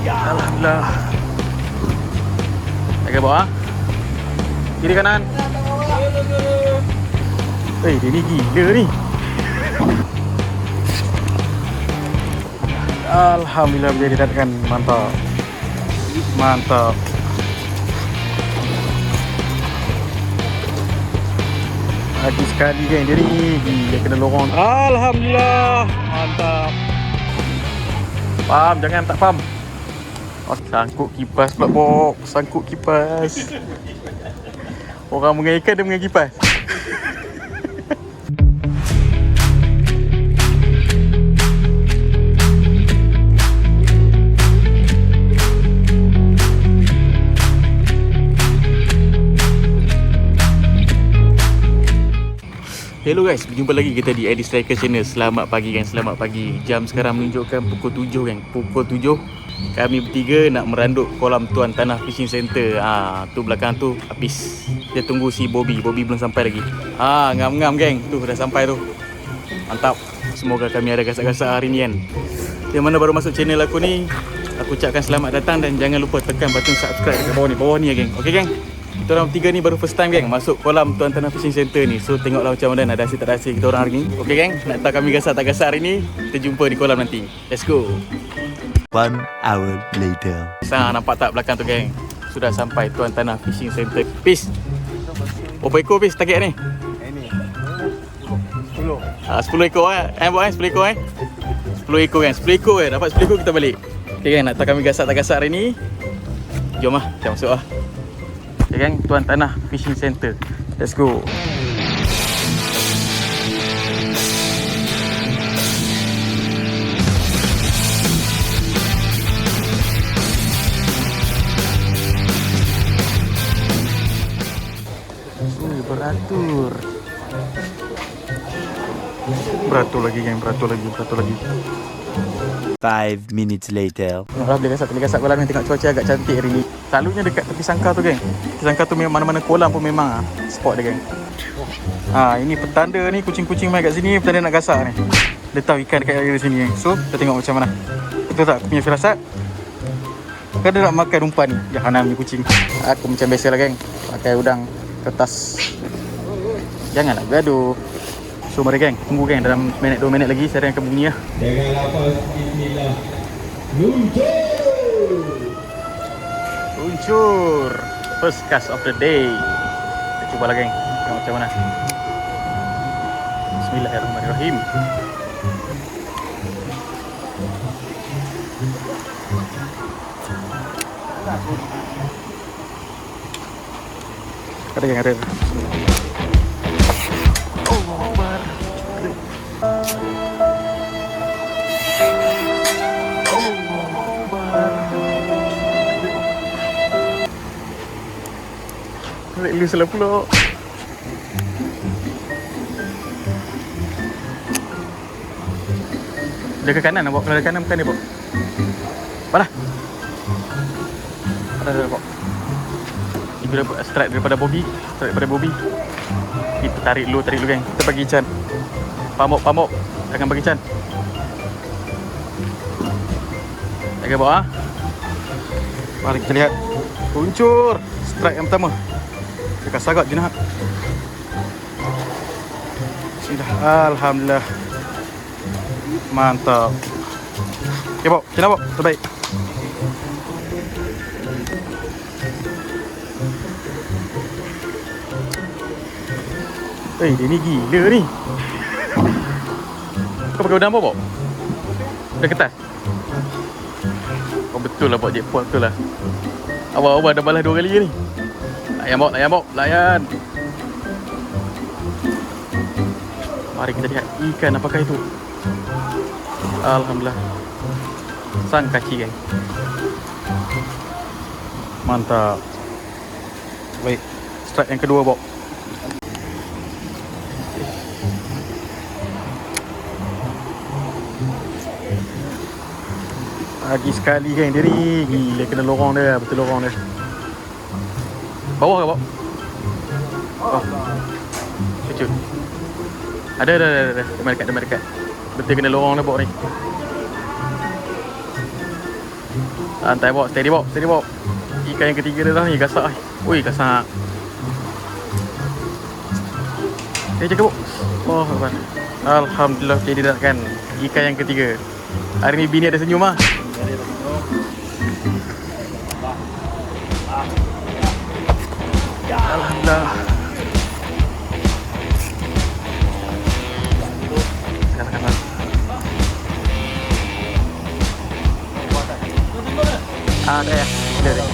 Alhamdulillah. Agak bawah. Kiri kanan. Eh, dia ni gila ni. Alhamdulillah menjadi dadakan mantap. Mantap. Lagi sekali kan dia ni Gila kena lorong Alhamdulillah Mantap Faham jangan tak faham. Oh, Sangkut kipas pula bok. Sangkut kipas. Orang mengenai ikan dia mengenai kipas Hello guys, berjumpa lagi kita di Eddie Striker Channel. Selamat pagi kan, selamat pagi. Jam sekarang menunjukkan pukul 7 kan Pukul 7 Kami bertiga nak meranduk kolam Tuan Tanah Fishing Center Ah, Tu belakang tu habis. Kita tunggu si Bobby, Bobby belum sampai lagi. Ah, ngam-ngam geng, tu dah sampai tu. Mantap. Semoga kami ada gasak-gasak hari ni kan. Yang mana baru masuk channel aku ni Aku ucapkan selamat datang dan jangan lupa tekan button subscribe kat bawah ni. Bawah ni ya geng, ok geng kita orang tiga ni baru first time geng masuk kolam Tuan Tanah Fishing Center ni. So tengoklah macam mana ada asyik tak ada asyik kita orang hari ni. Okey geng, nak tahu kami gasar tak gasar hari ni, kita jumpa di kolam nanti. Let's go. One hour later. Sah nampak tak belakang tu geng? Sudah sampai Tuan Tanah Fishing Center. Peace. Berapa ekor peace target ni? Ini 10 Ah, 10 ekor eh. Eh buat eh 10 ekor eh. 10 ekor kan. 10 ekor eh. Dapat 10 ekor kita balik. Okey geng, nak tahu kami gasar tak gasar hari ni? Jom lah, kita masuk lah. Okey geng, Tuan Tanah Fishing Center. Let's go. Beratur. Beratur lagi geng, beratur lagi, beratur lagi. Five minutes later. Alhamdulillah gasat, boleh gasat kolam ni tengok cuaca agak cantik hari ni. Selalunya dekat tepi sangkar tu geng. Tepi sangkar tu memang mana-mana kolam pun memang ah, spot dia geng. Ha, ini petanda ni kucing-kucing main kat sini petanda nak gasak ni. Dia tahu ikan dekat area sini. So, kita tengok macam mana. Betul tak aku punya firasat? Kan dia nak makan umpan ni. Jahanam ni kucing. Aku macam biasa lah geng. Pakai udang kertas. Janganlah bergaduh. So mari geng, tunggu geng. Dalam minit 2 minit lagi saya akan bunyi lah. Dengan lapas bismillah. Luncur. Luncur! First cast of the day. Kita cuba lah geng. Tengok macam mana. Bismillahirrahmanirrahim. Ada yang ada. Allah Tarik loose lah pula Dia ke kanan Abang. Kalau ke kanan bukan dia, Abang. Mana? Ada, ada, Abang. Ibu dapat strike daripada Bobby. Strike daripada Bobby. Kita tarik dulu, tarik dulu, geng. Kita bagi Chan. Pamuk, pamuk. Jangan bagi Chan. Jaga bawah. Mari kita lihat. Kuncur. Strike yang pertama. Dekat sagat je nak. Bismillah. Alhamdulillah. Mantap. Okay, Bok. Macam mana, Bok? Terbaik. Eh, dia ni gila ni. Kau pakai udang apa, Bok? Udang kertas? Oh, betul lah, Bok. Jackpot betul lah. Awal-awal dah balas dua kali ni. Layan, Bok. Layan, Bok. Layan. Mari kita lihat ikan apakah itu. Alhamdulillah. Sang kaci geng. Mantap. Baik. Strike yang kedua, Bob. Lagi sekali dia ni. Gila kena lorong dia. Betul lorong dia. Bawah ke, Bob? Oh. Kecut. Ada, ada, ada, ada. Demam dekat, demam dekat. Betul kena lorong dia, Bob ni. Santai Bob, steady Bob, steady Bob. Ikan yang ketiga dah ni, gasak. Ui, gasak. Eh, jaga Bob. Oh. Alhamdulillah jadi dah kan ikan yang ketiga. Hari ni bini ada senyum ah. Katakanlah. Ada ya, ada deh.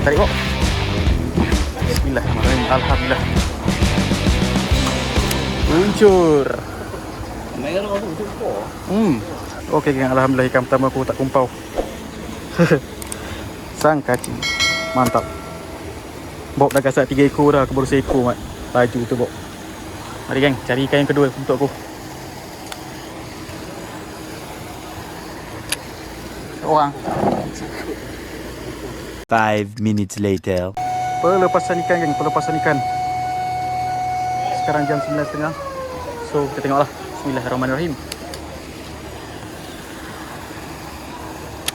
Tarik kok. Bismillahirrahmanirrahim. Alhamdulillah. Luncur. Hmm. Okey geng, alhamdulillah ikan pertama aku tak kumpau. Sang kaci. Mantap. Bob dah gasak 3 ekor dah, aku baru seekor mat. Laju tu Bob. Mari geng, cari ikan yang kedua untuk aku. Orang. Five minutes later. Pelepasan ikan geng, pelepasan ikan. Sekarang jam 9.30. So, kita tengoklah. Bismillahirrahmanirrahim.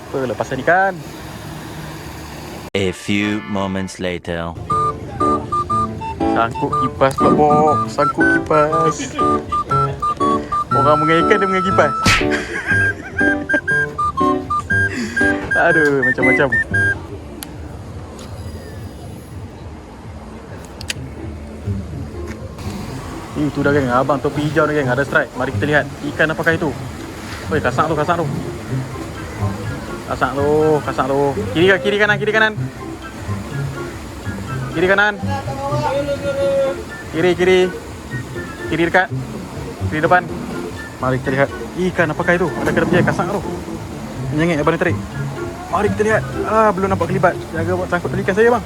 Pelepasan ikan. A few moments later. Sangkut kipas pula Bob. Sangkut kipas. Orang mengenai ikan dia mengenai kipas. Aduh, macam-macam. Itu dah geng, abang topi hijau ni geng, ada strike. Mari kita lihat ikan apakah itu. Oi, kasak tu, kasak tu. Kasak tu, kasak tu. Kiri ke kiri kanan, kiri kanan. Kiri kanan. Kiri kiri. Kiri dekat. Kiri depan. Mari kita lihat ikan apakah itu. Ada kedap dia kasak tu. Menyengit abang ni tarik. Mari kita lihat. Ah, belum nampak kelibat. Jaga buat sangkut talikan saya bang.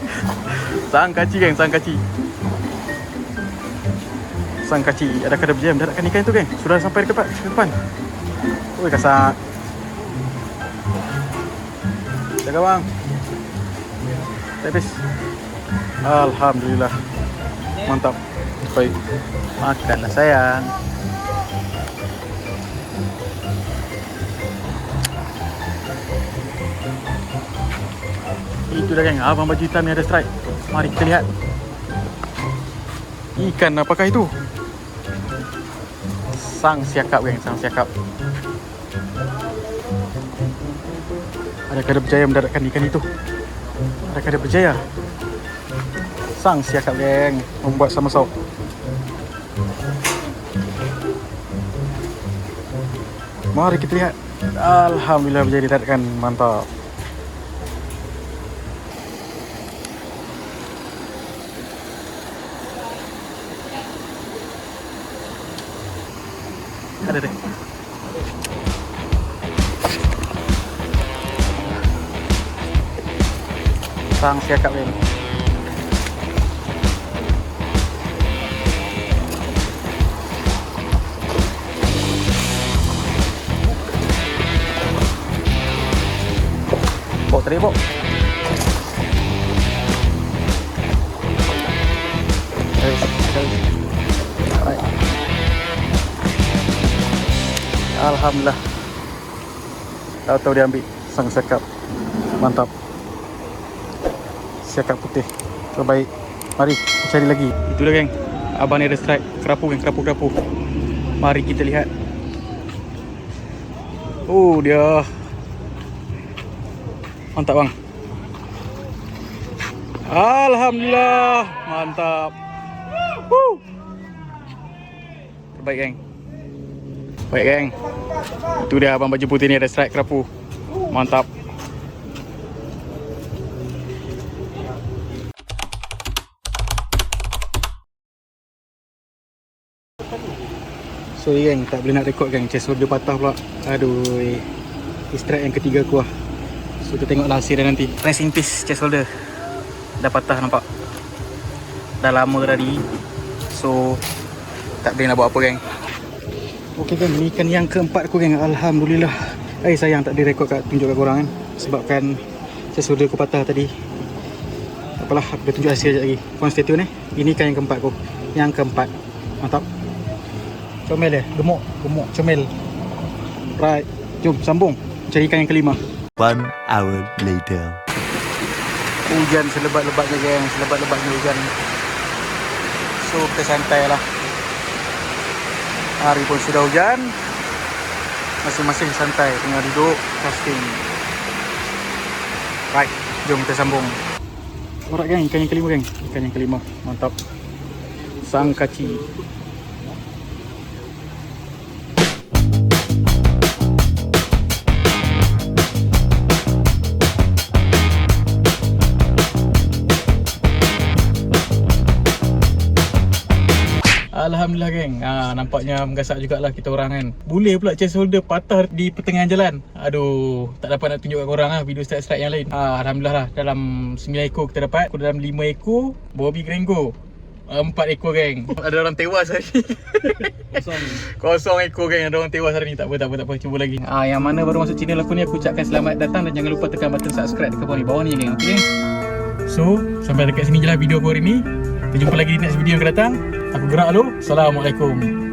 sang kaci geng, sang kaci. Sang kaci ada kada berjam daratkan ikan itu geng. Sudah sampai dekat depan. Oi kasak. Jaga bang. Habis. Alhamdulillah. Mantap. Baik. Makanlah sayang. Itu dah geng, abang baju hitam ni ada strike. Mari kita lihat. Ikan apakah itu? Sang siakap geng, sang siakap. Adakah dia berjaya mendaratkan ikan itu? Adakah dia berjaya? Sang siakap geng membuat sama sau. Mari kita lihat. Alhamdulillah berjaya didaratkan. Mantap. Ada deh. Sang siakap geng. Bawa tadi bawa. Alhamdulillah. Tahu-tahu dia ambil sang siakap. Mantap. Siakap putih. Terbaik. Mari cari lagi. Itu dah geng. Abang ni ada strike. Kerapu geng, kerapu-kerapu. Mari kita lihat. Oh dia. Mantap bang. Alhamdulillah. Mantap. Woo. Terbaik geng. Baik geng. Itu dia abang baju putih ni ada strike kerapu. Mantap. So geng, tak boleh nak rekod geng. Chest holder patah pula. Aduh. Strike yang ketiga aku lah. So kita tengok hasil dia nanti. Rest in peace chest holder. Dah patah nampak. Dah lama tadi. So tak boleh nak buat apa geng. Okey geng, ni ikan yang keempat aku geng. Alhamdulillah. Eh sayang tak direkod kat tunjuk kat korang kan. Sebabkan holder aku patah tadi. Tak apalah aku dah tunjuk hasil sekejap lagi. Korang stay tune eh. Ini ikan yang keempat aku. Yang keempat. Mantap. Comel eh. Gemuk Gemuk comel. Right. Jom sambung. Cari ikan yang kelima. One hour later. Hujan selebat-lebatnya geng. Selebat-lebatnya hujan. So kita santai lah Hari pun sudah hujan. Masing-masing santai Tengah duduk Casting. Right Jom kita sambung. Alright geng Ikan yang kelima geng. Ikan yang kelima. Mantap. Sang kaci Alhamdulillah geng. Ha, Nampaknya menggasak jugalah kita orang kan. Boleh pula chest holder patah di pertengahan jalan. Aduh Tak dapat nak tunjuk kat korang lah Video strike-strike yang lain. Ha, Alhamdulillah lah. Dalam 9 ekor kita dapat Aku dalam 5 ekor Bobby Grengo 4 ekor geng. Ada orang tewas hari ni. Kosong. Kosong ekor geng. Ada orang tewas hari ni. Tak apa tak apa tak apa. Cuba lagi. Ha, Yang mana baru masuk channel aku ni Aku ucapkan selamat datang Dan jangan lupa tekan button subscribe Dekat bawah ni Bawah ni geng. Okay So Sampai dekat sini je lah video aku hari ni. Kita jumpa lagi di next video yang akan datang Aku gerak dulu. Assalamualaikum